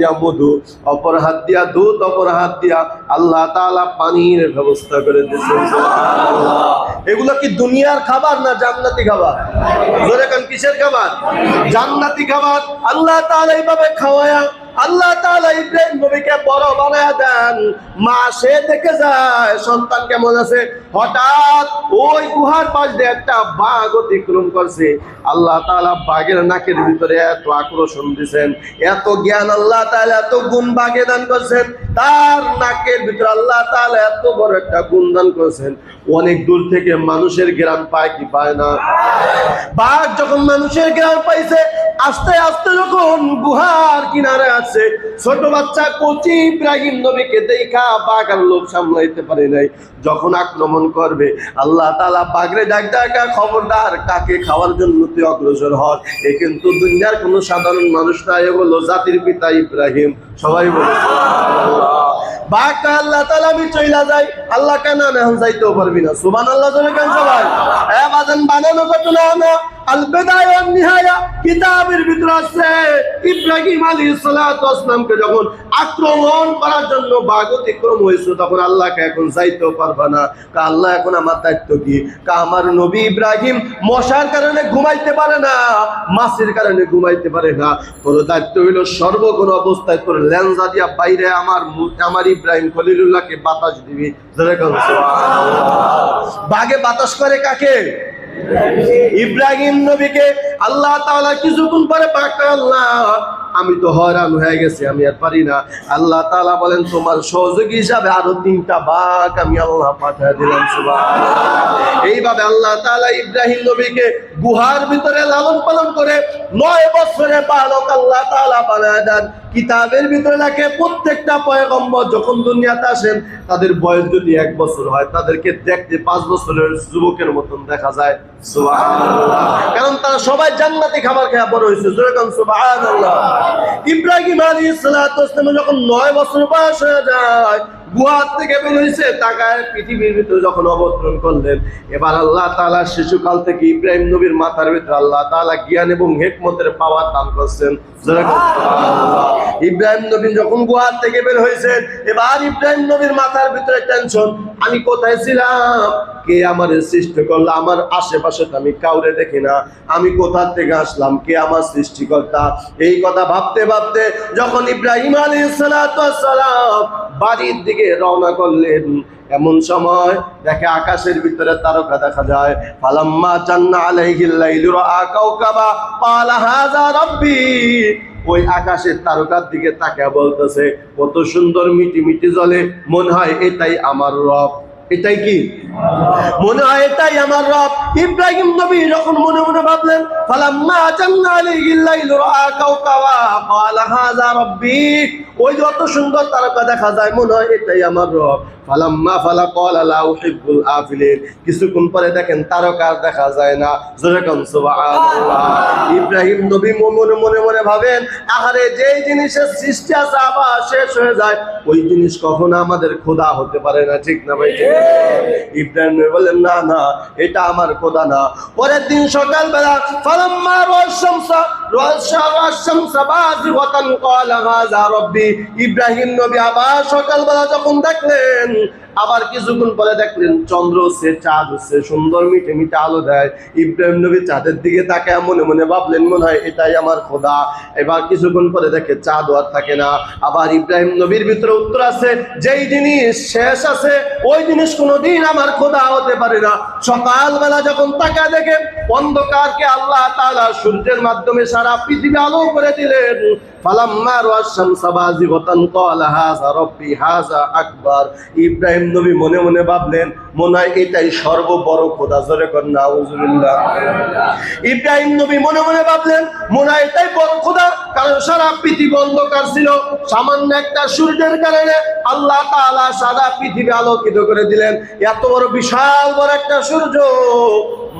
দিয়া মধু অপর হাত দিয়া দুধ অপর হাত দিয়া আল্লাহ তালা পানির ব্যবস্থা করে দিয়েছেন। এগুলো কি দুনিয়ার খাবার না জান্নাতি খাবার? ধরে কান কিসের খাবার? জান্নাতি খাবার। আল্লাহ তালা এইভাবে খাওয়ায়া আল্লাহ তাআলা ইব্রাহিম নবীকে বড় বানায়া দেন। মা সে দেখে যায়, সন্তান কেমন আছে? হঠাৎ ওই গুহার পাশ দিয়ে একটা বাঘ অতিক্রম করছে। আল্লাহ তাআলা বাঘের নাকের ভিতরে এত আকর্ষণ দিয়েছেন এত জ্ঞান আল্লাহ তাআলা, এত গুণ বাঘে দান করছেন। তার নাকের ভিতরে আল্লাহ তাআলা এত বড় একটা গুণ দান করেছেন। অনেক দূর থেকে মানুষের গ্রাম পায় কি পায় না? বাঘ যখন মানুষের গ্রাম পাইছে, আস্তে আস্তে যখন গুহার কিনারে আছে, ছোট বাচ্চা কচি ইব্রাহিম নবীকে দেখা বাঘ আর লোক সামলাইতে পারে নাই। যখন আক্রমণ করবে, আল্লাহ তালা বাঘরে ডাক ডাকা খবরদার কাকে খাওয়ার জন্য তুই অগ্রসর হন। এ কিন্তু দুনিয়ার কোনো সাধারণ মানুষ না এ বলল জাতির পিতা ইব্রাহিম। সবাই বলে। আল্লাহ তালা চইলা আল্লাহ কেন যাইতেও পারবি না? সুবান আল্লাহ কেন বানানো ঘটনা না কিতাবের ভিতরে ইব্রাহিম যখন আক্রমণ করার জন্য বাঘ অতিক্রম তখন আল্লাহকে এখন যাইতেও পারবা না। আল্লাহ এখন আমার দায়িত্ব কি? আমার নবী ইব্রাহিম মশার কারণে ঘুমাইতে পারে না মাছের কারণে ঘুমাইতে পারে না। তোর দায়িত্ব হইল সর্বগুণ অবস্থায় তোর লেন্সা দিয়া বাইরে আমার আমার ইব্রাহিম খলিলুল্লাহকে বাতাস দিবি। বাঘে বাতাস করে কাকে? ইব্রাহিম নবীকে আল্লাহ তাআলা কিছুক্ষণ পরে পাক আল্লাহ আমি তো হয়রান হয়ে গেছি, আমি আর পারি না আল্লাহ তাআলা বলেন, তোমার সহযোগী হিসাবে আরও তিনটা বাঘ আমি আল্লাহ পাঠিয়ে দিলাম, সুবহানাল্লাহ। এইভাবে আল্লাহ তাআলা ইব্রাহিম নবীকে গুহার ভিতরে লালন পালন করে নয় বছরে বালক আল্লাহ তাআলা বানায় দেন কিতাবের ভিতরে লেখে, প্রত্যেকটা পয়গম্বর যখন দুনিয়াতে আসেন, তাদের বয়স যদি এক বছর হয়, তাদেরকে দেখতে পাঁচ বছরের যুবকের মতন দেখা যায়, সুবহানাল্লাহ। কারণ তারা সবাই জান্নাতি খাবার খেয়ে বড় হয়েছে সুবহানাল্লাহ ইব্রাহিম আলী ইসলাম যখন নয় বছর বয়স হয়ে যায় গুহার থেকে বের হয়েছে, তাকায় পৃথিবীর ভিতরে যখন অবতরণ করলেন। এবার আল্লাহ তাআলা শিশুকাল থেকে ইব্রাহিম নবীর মাথার ভিতরে আল্লাহ তাআলা জ্ঞান এবং হেকমতের পাওয়ার দান করছেন। ইব্রাহিম নবী যখন গুহার থেকে বের হয়েছেন এবার ইব্রাহিম নবীর মাথার ভিতরে টেনশন আমি কোথায় ছিলাম? কে আমার সৃষ্টি করল? আমার আশেপাশে তো আমি কাউরে দেখি না। আমি কোথার থেকে আসলাম? কে আমার সৃষ্টিকর্তা? এই কথা ভাবতে ভাবতে যখন ইব্রাহিম আলী সালাম বাড়ির দিকে রওনা করলেন। এমন সময় দেখে আকাশের ভিতরে তারকা দেখা যায়। ফালাম্মা চান্না আলাইহিল্লাইলুর আকাউকাবা পালা হাযা রাব্বি। ওই আকাশের তারকার দিকে তাকিয়ে বলতেছে, কত সুন্দর মিটি মিটি জলে। মনে হয় এটাই আমার রব। এটাই কি? মনে হয় এটাই আমার রব। ইব্রাহিম নবী যখন মনে মনে ভাবলেন, ফালাম্মা আজান্না আলাইহিল লাইলু রাআ কাওকাবা ক্বালা হাযা রাব্বি ওই যত সুন্দর তারকা দেখা যায় মনে হয় এটাই আমার রব। ফালাম্মা ফালা ক্বালা লা উহিব্বুল আফিলিন। কিছুক্ষণ পরে দেখেন তারকা দেখা যায় না। জোরে কোন, সুবহানাল্লাহ। ইব্রাহিম নবী মনে মনে মনে ভাবেন, আহারে যেই জিনিসের সৃষ্টি আছে আবার শেষ হয়ে যায়। ওই জিনিস কখনো আমাদের খোদা হতে পারে না, ঠিক না ভাই? ইব্রাহিম নবী বললেন, না না, এটা আমার খোদা না। পরের দিন সকালবেলা ফালাম্মা রাশামসা রাশামসা ইব্রাহিম নবী আবার সকালবেলা যখন দেখলেন আবার কিছুক্ষণ পরে দেখলেন চন্দ্র হচ্ছে, চাঁদ হচ্ছে, সুন্দর মিঠে মিঠে আলো দেয়। ইব্রাহিম নবী চাঁদের দিকে তাকায় মনে মনে ভাবলেন, মনে হয় এটাই আমার খোদা। এবার কিছুক্ষণ পরে দেখে চাঁদ আর থাকে না। আবার ইব্রাহিম নবীর ভিতরে উত্তর আছে, যেই জিনিস শেষ আছে, ওই জিনিস কোনোদিন আমার খোদা হতে পারে না। সকালবেলা যখন তাকা দেখে, অন্ধকারকে আল্লাহ তাআলা সূর্যের মাধ্যমে সারা পৃথিবী আলো করে দিলেন। ফালাম্মা রাশামসা বাযিগাতান ক্বালা হাযা রাব্বি হাযা আকবার। ইব্রাহিম নবী মনে মনে ভাবলেন, মনে হয় এটাই সর্ববড় খোদা। জোরে নাউজুবিল্লাহ ইব্রাহিম নবী মনে মনে ভাবলেন, মনে হয় এটাই বড় খোদা, কারণ সারা পৃথিবী অন্ধকার ছিল। সামান্য একটা সূর্যের কারণে আল্লাহ তাআলা সারা পৃথিবী আলোকিত করে দিলেন। এত বড় বিশাল বড় একটা সূর্য,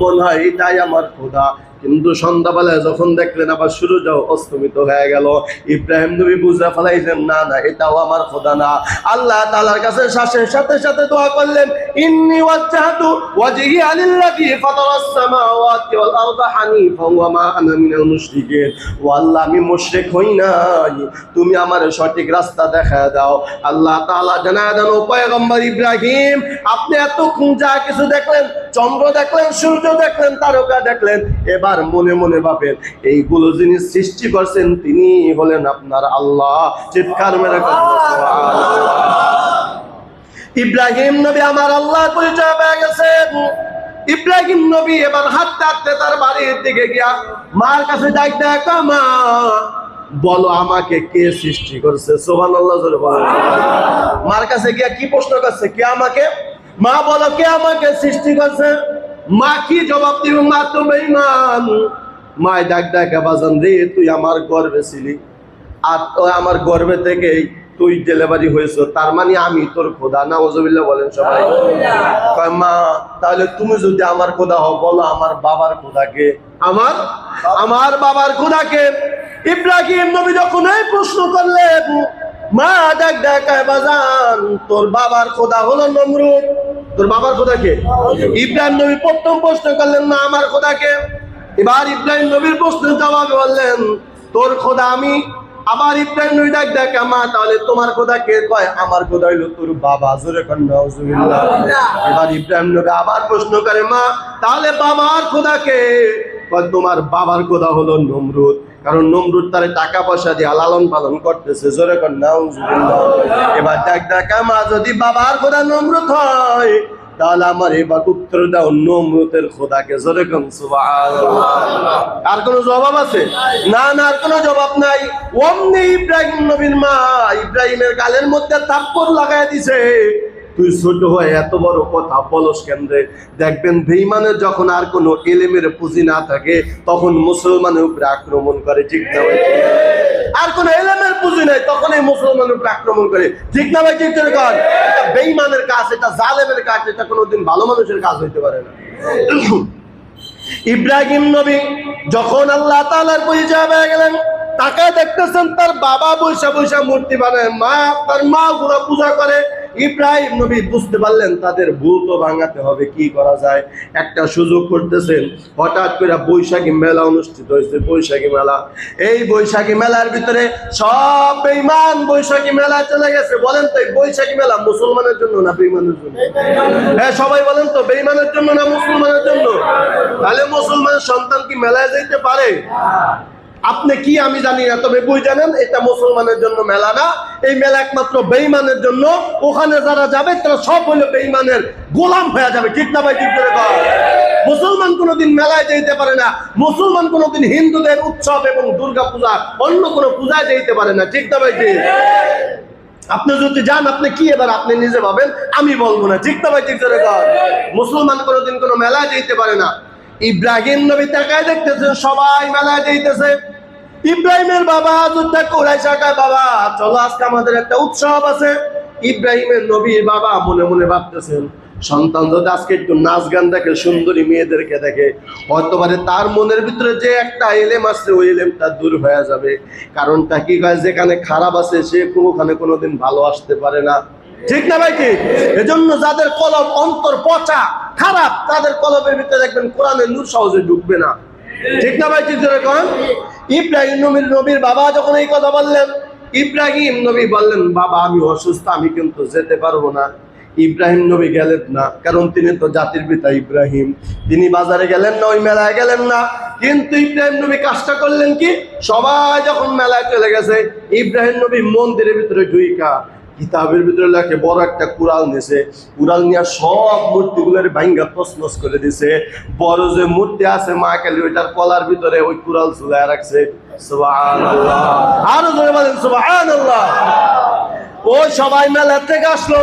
মনে হয় এটাই আমার খোদা। কিন্তু সন্ধ্যাবেলায় যখন দেখলেন আবার শুরু যাও অস্তমিত হয়ে গেল, ইব্রাহিম নবী বুঝা ফেলাইছেন না না, এটাও আমার খোদা না। আল্লাহ তাআলার কাছে শ্বাসের সাথে সাথে দোয়া করলেন, ইন্নি ওয়াজ্জাহতু ওয়াজহি আলিল্লাযী ফাতারাস সামাওয়াতি ওয়াল আরদা হানিফান ওয়া মা আনা মিনাল মুশরিকিন। আল্লাহ, আমি মুশরিক হই নাই। তুমি আমার সঠিক রাস্তা দেখা দাও। আল্লাহ তাআলা জানায় দেন, ও পয়গম্বর ইব্রাহিম, আপনি এত যা কিছু দেখলেন, চন্দ্র দেখলেন, সূর্য দেখলেন, তারকা দেখলেন, এবার মনে মনে ভাবেন এইগুলো যিনি সৃষ্টি করছেন তিনি হলেন আপনার আল্লাহ। চিৎকার মেরে ইব্রাহিম নবী আমার আল্লাহ পরিচয় পেয়ে গেছেন। ইব্রাহিম নবী এবার হাঁটতে হাঁটতে তার বাড়ির দিকে গিয়া মার কাছে ডাক দেখ মা বলো আমাকে কে সৃষ্টি করছে? সোহান আল্লাহ মার কাছে গিয়া কি প্রশ্ন করছে? কে আমাকে? মা বলো কে আমাকে সৃষ্টি করছে? মা কি জবাব দিবে? মা তো বেঈমান। মায় ডাক ডাক বাজান রে তুই আমার গর্বে ছিলি। আর তো আমার গর্বে থেকেই তুই ডেলিভারি হয়েছ। তার মানে আমি তোর খোদা। নাউজুবিল্লাহ বলেন সবাই। কয় মা তাহলে তুমি যদি আমার খোদা হও বলো আমার বাবার খোদাকে আমার? আমার বাবার খোদাকে ইব্রাহিম নবী যখন এই প্রশ্ন করলেন মা ডাক ডাকায় বাজান, তোর বাবার খোদা হলো নমরুদ। তোর বাবার খোদাকে ইব্রাহিম নবী প্রথম প্রশ্ন করলেন না আমার খোদাকে এবার ইব্রাহিম নবীর প্রশ্নের জবাবে বললেন, তোর খোদা আমি। আবার ইব্রাহিম নবী ডাক ডাক মা, তাহলে তোমার খোদা কে? কয়, আমার খোদা হইল তোর বাবা। এবার ইব্রাহিম নবী আবার প্রশ্ন করে, মা, তাহলে বাবার খোদা কে? তোমার বাবার খোদা হলো নমরুদ। কারণ নমরুদ তারে টাকা পয়সা দিয়ে লালন পালন করতেছে। জোরে এবার ডাক ডাকা মা, যদি বাবার খোদা নমরুদ হয়, তাহলে আমার এবার উত্তর দাও নমরুদের খোদাকে। জোরে আর কোনো জবাব আছে? না না, আর কোনো জবাব নাই। অমনি ইব্রাহিম নবীর মা ইব্রাহিমের গালের মধ্যে তাপ্পর লাগাই দিছে। তুই ছোট হয়ে এত বড় কথা বলস কেন্দ্রে? দেখবেন বেইমানের যখন আর কোনো এলেমের পুঁজি না থাকে, তখন মুসলমানের উপরে আক্রমণ করে, ঠিক না? আর কোন এলেমের পুঁজি নাই তখন এই মুসলমানের উপরে আক্রমণ করে। ঠিক না ভাই ঠিক করে বেইমানের কাজ, এটা জালেমের কাজ, এটা কোনোদিন ভালো মানুষের কাজ হইতে পারে না। ইব্রাহিম নবী যখন আল্লাহ তাআলার পরিচয় পেয়ে গেলেন, তাকে দেখতেছেন তার বাবা বৈশা বৈশা মূর্তি বানায়। মা, তার মা গুলা পূজা করে। ইব্রাহিম নবী বুঝতে পারলেন তাদের ভুল তো ভাঙাতে হবে, কি করা যায়? একটা সুযোগ করতেছেন, হঠাৎ করে বৈশাখী মেলা অনুষ্ঠিত হয়েছে, বৈশাখী মেলা। এই বৈশাখী মেলার ভিতরে সব বেঈমান বৈশাখী মেলা চলে গেছে। বলেন তো বৈশাখী মেলা মুসলমানের জন্য না বেঈমানের জন্য? হ্যাঁ সবাই বলেন তো বেইমানের জন্য না মুসলমানের জন্য? তাহলে মুসলমানের সন্তান কি মেলায় যেতে পারে? আপনি কি আমি জানি না, তবে বই জানেন, এটা মুসলমানের জন্য মেলা না। এই মেলা একমাত্র বেঈমানের জন্য। ওখানে যারা যাবে, তারা সব হলো বেঈমানের গোলাম হয়ে যাবে। ঠিক না ভাই, ঠিক করে। মুসলমান কোনোদিন মেলায় যেতে পারে না। মুসলমান কোনোদিন হিন্দুদের উৎসব এবং দুর্গা পূজা অন্য কোনো পূজায় যেতে পারে না। ঠিক না ভাই, ঠিক? আপনি যদি যান, আপনি কি এবার আপনি নিজে ভাবেন? আমি বলব না। ঠিক না ভাই, ঠিক কর। মুসলমান কোনোদিন কোনো মেলায় যেতে পারে না। ইব্রাহিম নবী তাকায় দেখতেছে, সবাই মেলায় যেতেছে ইব্রাহিমের বাবা যুদ্ধা কোরাই বাবা, চলো আজকে আমাদের একটা উৎসব আছে। ইব্রাহিমের নবীর বাবা মনে মনে ভাবতেছেন, সন্তান যদি আজকে একটু নাচ গান দেখে, সুন্দরী মেয়েদেরকে দেখে হয়তো পারে তার মনের ভিতরে যে একটা এলেম আছে, ওই এলেমটা দূর হয়ে যাবে। কারণটা কি হয় যেখানে খারাপ আছে, সে কোনোখানে কোনোদিন ভালো আসতে পারে না। ঠিক না ভাই, ঠিক? এজন্য যাদের কলম অন্তর পচা, খারাপ, তাদের কলমের ভিতরে দেখবেন কোরআনের নূর সহজে ঢুকবে না। ঠিক না ভাই, ঠিক যেরকম ইব্রাহিম নবীর নবীর বাবা যখন এই কথা বললেন, ইব্রাহিম নবী বললেন, বাবা, আমি অসুস্থ, আমি কিন্তু যেতে পারব না। ইব্রাহিম নবী গেলেন না, কারণ তিনি তো জাতির পিতা ইব্রাহিম। তিনি বাজারে গেলেন না, ওই মেলায় গেলেন না। কিন্তু ইব্রাহিম নবী কাজটা করলেন কি? সবাই যখন মেলায় চলে গেছে, ইব্রাহিম নবী মন্দিরের ভিতরে ঢুইকা কিতাবের ভিতরে লেখে, বড় একটা কুড়াল নিছে কুড়াল নিয়ে সব মূর্তিগুলোর ভাঙ্গা তসমস করে দিছে। বড় যে মূর্তি আছে মা কালী ওইটার কলার ভিতরে ওই কুড়াল ঝুলায় রাখছে। আরও ওই সবাই মেলা থেকে আসলো।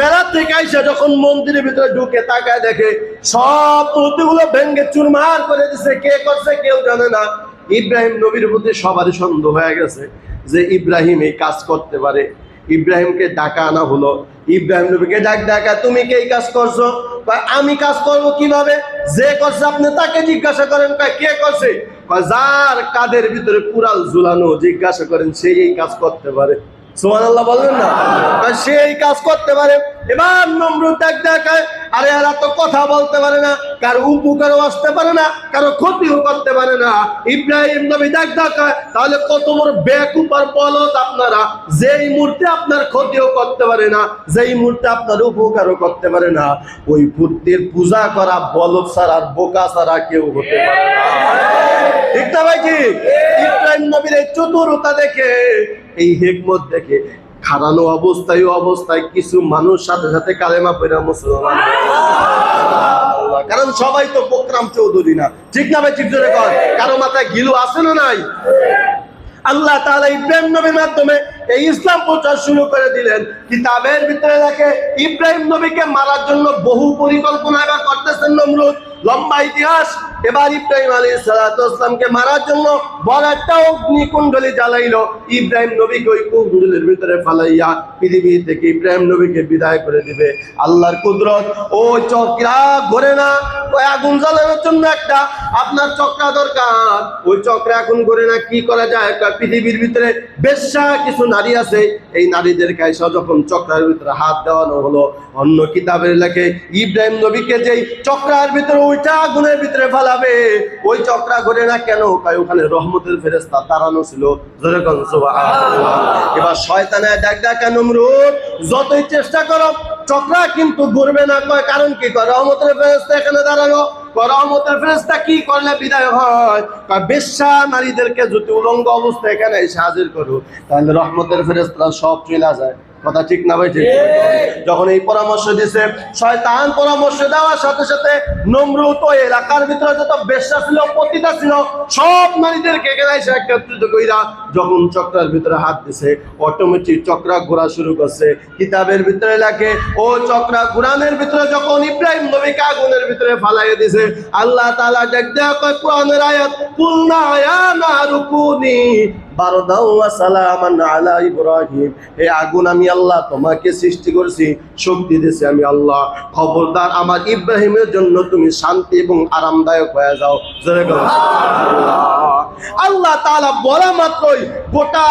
মেলা থেকে আইসা যখন মন্দিরের ভিতরে ঢুকে তাকায় দেখে, সব মূর্তিগুলো ভেঙ্গে চুরমার করে দিছে। কে করছে কেউ জানে না। ইব্রাহিম নবীর প্রতি সবারই সন্দেহ হয়ে গেছে যে ইব্রাহিম এই কাজ করতে পারে। ইব্রাহিমকে ডাকা আনা হলো। ইব্রাহিম নবীকে ডাক ডাকা, তুমি কে এই কাজ করছ? আমি কাজ করব কীভাবে? যে করছে আপনি তাকে জিজ্ঞাসা করেন। কে করছে? যার কাদের ভিতরে কুড়াল ঝুলানো। জিজ্ঞাসা করেন সেই এই কাজ করতে পারে? কাজ করতে পারে। আরে কথা বলতে পারে না, কারও আসতে পারে না, কারও করতে পারে না। ইব্রাহিম নবী দেখ তাহলে কত বড় বলত আপনারা, যেই আপনার ক্ষতিও করতে পারে না, যেই মুহূর্তে আপনার উপকারও করতে পারে না, ওই মূর্তির পূজা করা বলদ ছাড়া আর বোকা ছাড়া কেউ হতে পারে না। ঠিক না ভাই কি ইব্রাহিম নবীর চতুরতা দেখে এই হেকমত দেখে খারানো অবস্থায় অবস্থায় কিছু মানুষ সাথে সাথে কালেমা পড়া মুসলমান কারণ সবাই তো বকরাম চৌধুরী না। ঠিক না ভাই, ঠিক জোরে কর কারও মাথায় গিলু আছে না নাই? আল্লাহ তাআলা ইব্রাহিম নবীর মাধ্যমে এই ইসলাম প্রচার শুরু করে দিলেন। কিতাবের ভিতরে দেখে ইব্রাহিম নবীকে মারার জন্য বহু পরিকল্পনা এবার করতেছেন নমরুদ। লম্বা ইতিহাস এবার ইব্রাহিম আলী সালাতামকে মারার জন্য বড় একটা অগ্নিকুণ্ডলী জ্বালাইলো। ইব্রাহিম নবীকে ওই কুণ্ডলীর ভিতরে ফালাইয়া পৃথিবী থেকে ইব্রাহিম নবীকে বিদায় করে দিবে। আল্লাহর কুদরত ওই চক্রা ঘরে না। আগুন জ্বালানোর জন্য একটা। আপনার চক্রা দরকার। ওই চক্রা এখন ঘরে না, কি করা যায়? পৃথিবীর ভিতরে বেশ্যা কিছু নারী আছে। এই নারীদের কাছে যখন চক্রার ভিতরে হাত দেওয়ানো হলো, অন্য কিতাবের লেখে ইব্রাহিম নবীকে যেই চক্রার ভিতরে, ওইটা আগুনের ভিতরে ফালাবে ওই চক্রা ঘরে না কেন? কয় ওখানে রহমতের ফেরেস্তা তাড়ানো ছিল। এবার শয়তানে ডাক ডাকা নমরুদ? যতই চেষ্টা করো চক্রা কিন্তু ঘুরবে না। কয় কারণ কি? কয় রহমতের ফেরেস্তা এখানে দাঁড়ানো। রহমতের ফেরেস্তা কি করলে বিদায় হয়? বেশ্যা নারীদেরকে যদি উলঙ্গ অবস্থা এখানে এসে হাজির করো তাহলে রহমতের ফেরেস্তা সব চলে যায়। কথা ঠিক না ভাই ঠিক যখন এই পরামর্শ দিছে শয়তান পরামর্শ দেওয়ার সাথে সাথে নমরুদ ওই এলাকার ভিতরে যত বেশ্যা ছিল পতিতা ছিল সব নারীদেরকে এসে একত্রিত কইরা যখন চক্রের ভিতরে হাত দিছে অটোমেটিক চক্রা ঘোরা শুরু করছে। কিতাবের ভিতরে লেখে ও চক্রা ঘুরানের ভিতরে যখন ইব্রাহিম নবীকে আগুনের ভিতরে ফালাইয়ে দিছে আল্লাহ তাআলা দেখ কয় কোরআনের আয়াত কুলনা ইয়া নারুকুনি আলা ইব্রাহিম। এই আগুন আমি আল্লাহ তোমাকে সৃষ্টি করেছি শক্তি দিয়েছি আমি আল্লাহ। খবরদার আমার ইব্রাহিমের জন্য তুমি শান্তি এবং আরামদায়ক হয়ে যাও। আল্লাহ তাআলা বলা মাত্রই গোটা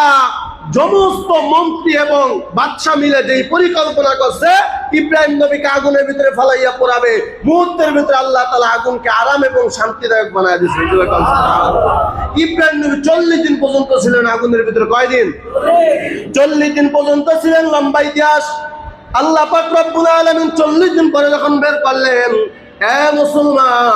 সমস্ত মন্ত্রী এবং বাদশা মিলে যেই পরিকল্পনা করছে, ইব্রাহিম নবীকে আগুনের ভিতরে ফালাইয়া পড়াবে। মুহূর্তের ভিতরে আল্লাহ তালা আগুনকে আরাম এবং শান্তিদায়ক বানায় দিয়েছে। ইব্রাহিম নবী চল্লিশ দিন পর্যন্ত ছিলেন আগুনের ভিতরে। কয়দিন? চল্লিশ দিন পর্যন্ত ছিলেন লম্বা ইতিহাস। আল্লাহ পাক রব্বুল আলামিন চল্লিশ দিন পরে যখন বের করলেন, এ মুসলমান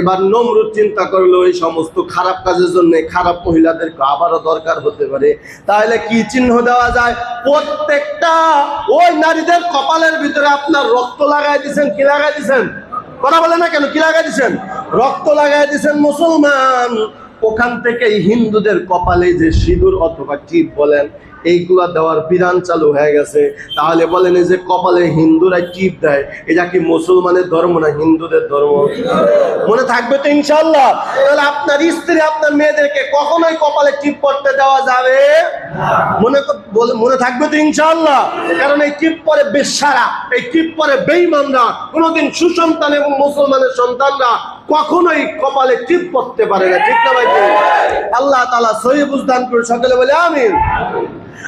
এবার নমরুদ চিন্তা করল এই সমস্ত খারাপ কাজের জন্য খারাপ মহিলাদেরকে আবারও দরকার হতে পারে। তাহলে কি চিহ্ন দেওয়া যায়? প্রত্যেকটা ওই নারীদের কপালের ভিতরে আপনার রক্ত লাগাই দিচ্ছেন কি লাগাই দিছেন? কথা বলে না কেন? কি লাগাই দিচ্ছেন রক্ত লাগাই দিচ্ছেন মুসলমান। ওখান থেকে হিন্দুদের কপালে যে সিঁদুর অথবা টিপ বলেন এইগুলা দেওয়ার বিধান চালু হয়ে গেছে। তাহলে বলেন এই যে কপালে হিন্দুরা টিপ দেয়? এটা কি মুসলমানের ধর্ম না হিন্দুদের ধর্ম? মনে থাকবে তো ইনশাল্লাহ তাহলে আপনার স্ত্রী, আপনার মেয়েদেরকে কখনোই কপালে টিপ পড়তে দেওয়া যাবে মনে মনে থাকবে তো ইনশাল্লাহ কারণ এই টিপ পরে বেশারা, এই টিপ পরে বেইমানরা কোনোদিন সুসন্তান এবং মুসলমানের সন্তানরা কখনোই কপালে টিপ পড়তে পারে না। ঠিক না ভাই? আল্লাহ তালা সহি বুঝদান করে সকলে বলে আমিন।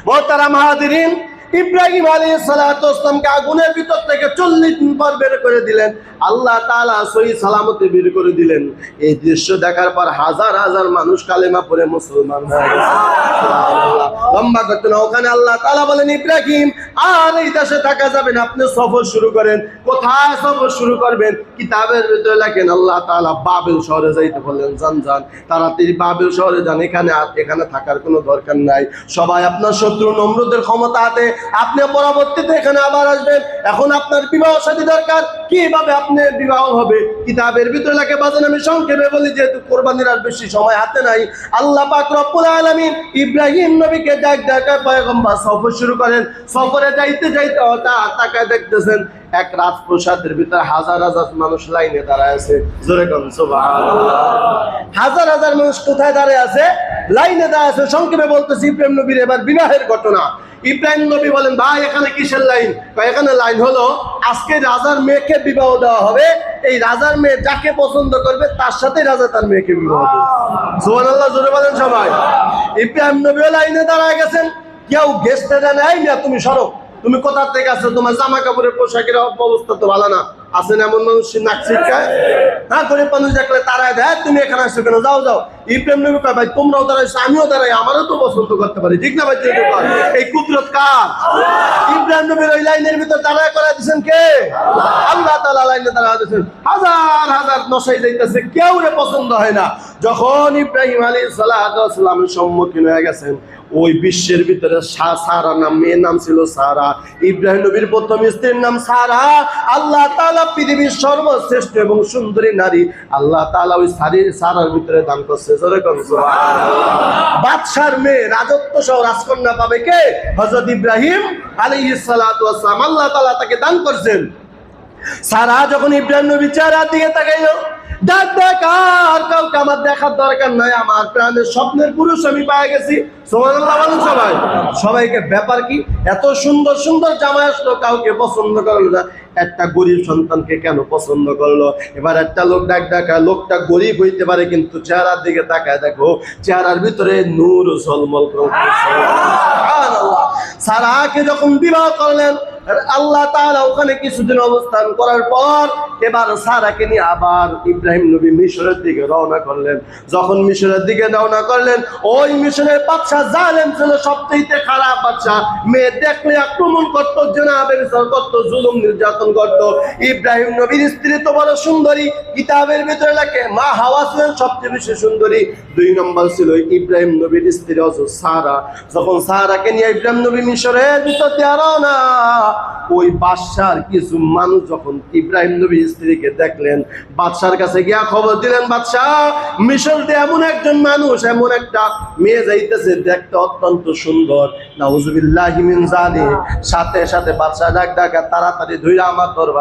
মোহতারাম হাজিরিন ইব্রাহিম আলী সালাতামকে আগুনের ভিতর থেকে চল্লিশ দিন পর বের করে দিলেন। আল্লাহ তাআলা সহি সালামতে বের করে দিলেন। এই দৃশ্য দেখার পর হাজার হাজার মানুষ কালেমা পড়ে মুসলমান লম্বা ঘটনা ওখানে আল্লাহ তাআলা বলেন, ইব্রাহিম, আর এই দেশে থাকা যাবে না। আপনি সফর শুরু করেন। কোথায় সফর শুরু করবেন? কিতাবের ভিতরে লেখেন, আল্লাহ তাআলা বাবেল শহরে যাইতে বললেন যান যান তাড়াতাড়ি বাবেল শহরে যান। এখানে এখানে থাকার কোনো দরকার নাই। সবাই আপনার শত্রু নমরুদের ক্ষমতা হাতে আপনি পরবর্তীতে এখানে আবার আসবেন। এখন আপনার বিবাহ সাথী দরকার। কীভাবে আপনি বিবাহ হবে? কিতাবের ভিতরে লেখে বাজান আমি সংক্ষেপে বলি, যেহেতু কোরবানির আর বেশি সময় হাতে নাই, আল্লাহ পাক রব্বুল আলামিন ইব্রাহিম নবীকে ডাক ডাকা পয়গম্বর সফর শুরু করেন। সফরে যাইতে যাইতে হঠাৎ তাকায় দেখতেছেন, এক রাজপ্রসাদের ভিতরে হাজার হাজার মানুষ লাইনে দাঁড়ায় আছে। জোরে হাজার হাজার মানুষ কোথায় দাঁড়িয়ে আছে? লাইনে দাঁড়িয়ে আছে। সংক্ষেপে বলতেছি, ইব্রাহিম নবীর এবার বিবাহের ঘটনা। ইব্রাহিম নবী বলেন, ভাই, এখানে কিসের লাইন? এখানে লাইন হলো, আজকে রাজার মেয়েকে বিবাহ দেওয়া হবে। এই রাজার মেয়ে যাকে পছন্দ করবে, তার সাথে রাজা তার মেয়েকে বিবাহ দেবে। সুবহানাল্লাহ, জোরে বলেন সবাই। ইব্রাহিম নবী লাইনে দাঁড়ায় গেছেন। কেউ গেস্টে এই না, তুমি সরো। তুমি কোথার থেকে আসছো? তোমার জামা কাপড়ের পোশাকের অবস্থা তো ভালো না। আছেন এমন মানুষ নাক হ্যাঁ গরিব মানুষ দেখলে তারাই দেয়, তুমি এখানে আসছো কেন? যাও যাও। ইব্রাহিম নবী কয় ভাই, তোমরাও দাঁড়াইছো আমিও দাঁড়াই আমারও তো পছন্দ করতে পারি। ঠিক না, ভাই। এই কুদরত কার? ইব্রাহিম নবীর ওই লাইনের ভিতর দাঁড়ায় দিয়েছেন কে? আল্লাহ তাআলা লাইনে দিয়েছেন। হাজার হাজার নশাই যাইতেছে, কেউ রে পছন্দ হয় না। যখন ইব্রাহিম আলী সালামের সম্মুখীন হয়ে গেছেন, ওই বিশ্বের ভিতরে সারা নাম, মেয়ের নাম ছিল সারা। ইব্রাহিম নবীর প্রথম স্ত্রীর নাম সারা। আল্লাহ তাআলা পৃথিবীর সর্বশ্রেষ্ঠ এবং সুন্দরী নারী, আল্লাহ তালা ওই সারির সারার ভিতরে দান করছে। বাদশার মেয়ে রাজত্ব সহ রাজকন্যা পাবে কে? হজরত ইব্রাহিম আলী ইসালাম আল্লাহ তালা তাকে দান করছেন। সারা যখন ইব্রাহিম নবী চেহারার দিকে তাকাইলো একটা গরিব সন্তানকে কেন পছন্দ করল? এবার একটা লোক ডাক ডাকা লোকটা গরিব হইতে পারে, কিন্তু চেহারার দিকে তাকায় দেখো, চেহারার ভিতরে নূর ঝলমল। সুবহানাল্লাহ। সারাকে যখন বিবাহ করলেন আল্লাহ তাআলা ওখানে কিছুদিন অবস্থান করার পর এবার সারাকে নিয়ে আবার ইব্রাহিম নবী মিশরের দিকে রওনা করলেন। যখন মিশরের দিকে রওনা করলেন, ওই মিশরের বাচ্চা জালেম ছিল সবচেয়ে খারাপ বাচ্চা মেয়ে দেখলে আক্রমণ করতো জেনা বেবিচার করতো, জুলুম নির্যাতন করতো। ইব্রাহিম নবীর স্ত্রী তো বড় সুন্দরী, কিতাবের ভিতরে লেখে, মা হাওয়া ছিলেন সবচেয়ে বেশি সুন্দরী। দুই নম্বর ছিল ইব্রাহিম নবীর স্ত্রী অজ সারা। যখন সারাকে নিয়ে ইব্রাহিম নবী মিশরের ভিতর দিয়ে রওনা ওই বাদশার কিছু মানুষ যখন ইব্রাহিম নবীর স্ত্রীকে দেখলেন, বাদশার কাছে গিয়া খবর দিলেন, বাদশাহ, মিশর দিয়ে এমন একজন মানুষ, এমন একটা মেয়ে যাইতেছে, দেখতে অত্যন্ত সুন্দর। নাউজুবিল্লাহি মিন জালিক সাথে সাথে বাদশা ডাক ডাকা তাড়াতাড়ি ধুইরা আমার দরবার